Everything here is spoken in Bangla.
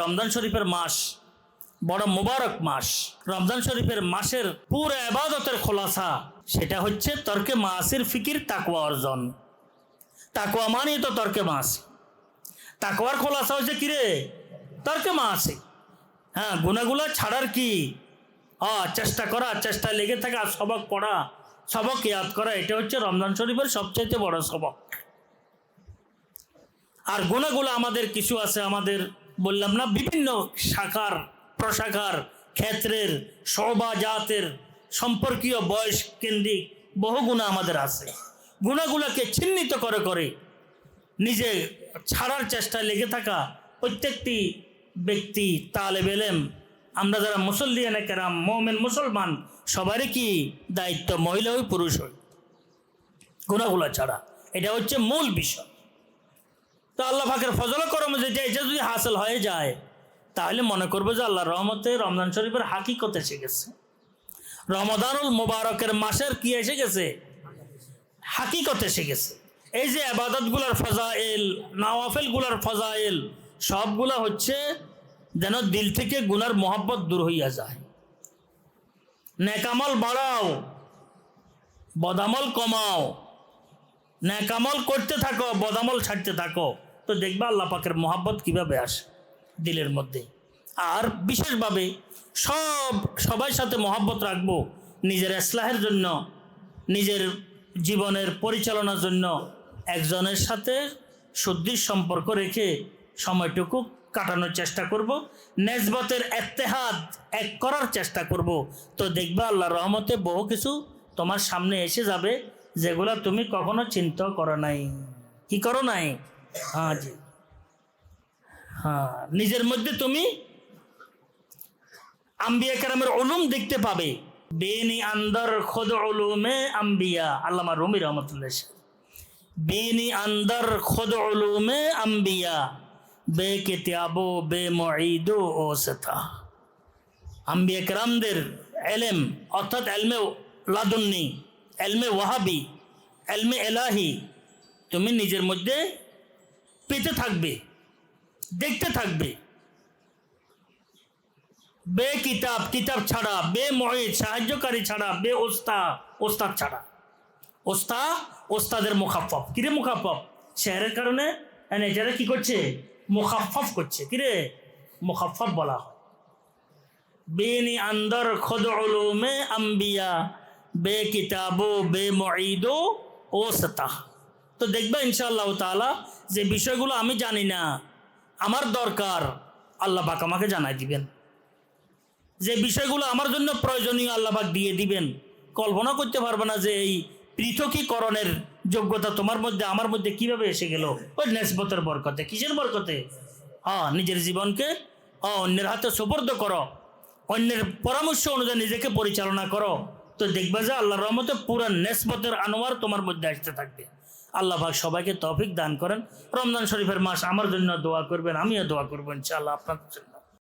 রমজান শরীফের মাস বড় মোবারক মাস। রমজান শরীফের মাসের পুরো আবাদতের খোলাসা সেটা হচ্ছে তর্কে মাসের ফিকির তাকুয়া অর্জন। তাকুয়া মানেই তো তর্কে মাস। তাকুয়ার খোলাসা হচ্ছে কিরে? তর্কে মাসে। হ্যাঁ গুণাগুলা ছাড়ার কি? হ্যাঁ চেষ্টা করা চেষ্টা লেগে থাকা, সবক পড়া, সবক ইয়াদ করা, এটা হচ্ছে রমজান শরীফের সবচাইতে বড় সবক। আর গুণাগুলো আমাদের কিছু আছে, আমাদের বললাম না, বিভিন্ন শাখার, প্রশাখার, ক্ষেত্রের সবা জাতের সম্পর্কীয় বয়স কেন্দ্রিক বহু গুণা আমাদের আছে। গুণাগুলোকে চিহ্নিত করে করে নিজে ছাড়ার চেষ্টায় লেগে থাকা প্রত্যেকটি ব্যক্তি, তালেব এলেম, আমরা যারা মুসল্লিয়ান কেরাম মোমেন, মুসলমান, সবারই কি দায়িত্ব, মহিলা হই পুরুষ হই গুণাগুলা ছাড়া। এটা হচ্ছে মূল বিষয়। তো আল্লাহ ফাঁকের ফজল করম যেটা এটা যদি হাসিল হয়ে যায়, তাহলে মনে করব যে আল্লাহ রহমতে রমজান শরীফের হাকিকত এসে গেছে। রমদানুল মোবারকের মাসের কি এসে গেছে? হাকিকত এসে গেছে। এই যে আবাদতগুলার ফজাইল, নওয়াফেলগুলার ফজাইল, সবগুলা হচ্ছে যেন দিল থেকে গুনার মোহাব্বত দূর হইয়া যায়। নেকামল বাড়াও, বদামল কমাও ন্যাকামল করতে থাকো, বদামল ছাড়তে থাকো। তো দেখবা আল্লাহ পাকের মোহাব্বত কীভাবে আসে দিলের মধ্যে। আর বিশেষভাবে সব সবাই সাথে মহাব্বত রাখব নিজের ইসলাহের জন্য, নিজের জীবনের পরিচালনার জন্য, একজনের সাথে শুদ্ধির সম্পর্ক রেখে সময়টুকু কাটানোর চেষ্টা করব নেসবতের এত্তেহাদ এক করার চেষ্টা করব। তো দেখবা আল্লাহ রহমতে বহু কিছু তোমার সামনে এসে যাবে যেগুলো তুমি কখনো চিন্তা করো নাই। কি করো নাই? হ্যাঁ জি। হ্যাঁ নিজের মধ্যে তুমি আম্বিয়া কেরামের ওলুম দেখতে পাবে। বেনি আন্দর খোদ ওলুমে আম্বিয়া, আল্লামা রুমি রহমতুল্লাহ বেনি আন্দর খোদ ওলুমে আম্বিয়া, বে কেতিয়াবো বে মঈদো, ও সেথা আম্বিয়া কেরামদের এলেম, অর্থাৎ এলমে লাদুন্নি। এলমে ওয়াহাবি, এলমে এলাহি, তুমি নিজের মধ্যে পেতে থাকবে, দেখতে থাকবে। বে কিতাব কিতাব ছাড়া, বে মহিদ সাহায্যকারী ছাড়া, বে ওস্তা, ওস্তাদ ছাড়া। ওস্তা, ওস্তাদের মুখাফফ কিরে মুখাফফ শেয়ারের কারণে? এটারে কি করছে? মুখাফফ করছে। কিরে? মুখাফফ বলা হয়। বেনি আন্দর খোদ উলুমে আম্বিয়া বে কিতাবো বে মঈদো ও সতা তো দেখবে ইনশাআল্লাহ তাআলা যে বিষয়গুলো আমি জানি না, আমার দরকার, আল্লাহ পাক আমাকে জানাই দিবেন। যে বিষয়গুলো আমার জন্য প্রয়োজনীয় আল্লাহ পাক দিয়ে দিবেন। কল্পনা করতে পারবে না যে এই পৃথকীকরণের যোগ্যতা তোমার মধ্যে, আমার মধ্যে কীভাবে এসে গেল? ওই নেসবতের বরকতে, কিসের বরকতে? হ্যাঁ নিজের জীবনকে হ্যাঁ অন্যের হাতে সুপর্দ করো। অন্যের পরামর্শ অনুযায়ী নিজেকে পরিচালনা করো। তো দেখবে যে আল্লাহর রহমতে পুরো নেসবতের আনোয়ার তোমার মধ্যে আসতে থাকবে। আল্লাহ পাক সবাইকে তফিক দান করেন। রমজান শরীফের মাস আমার জন্য দোয়া করবেন, আমিও দোয়া করব ইনশাআল্লাহ আপনার জন্য।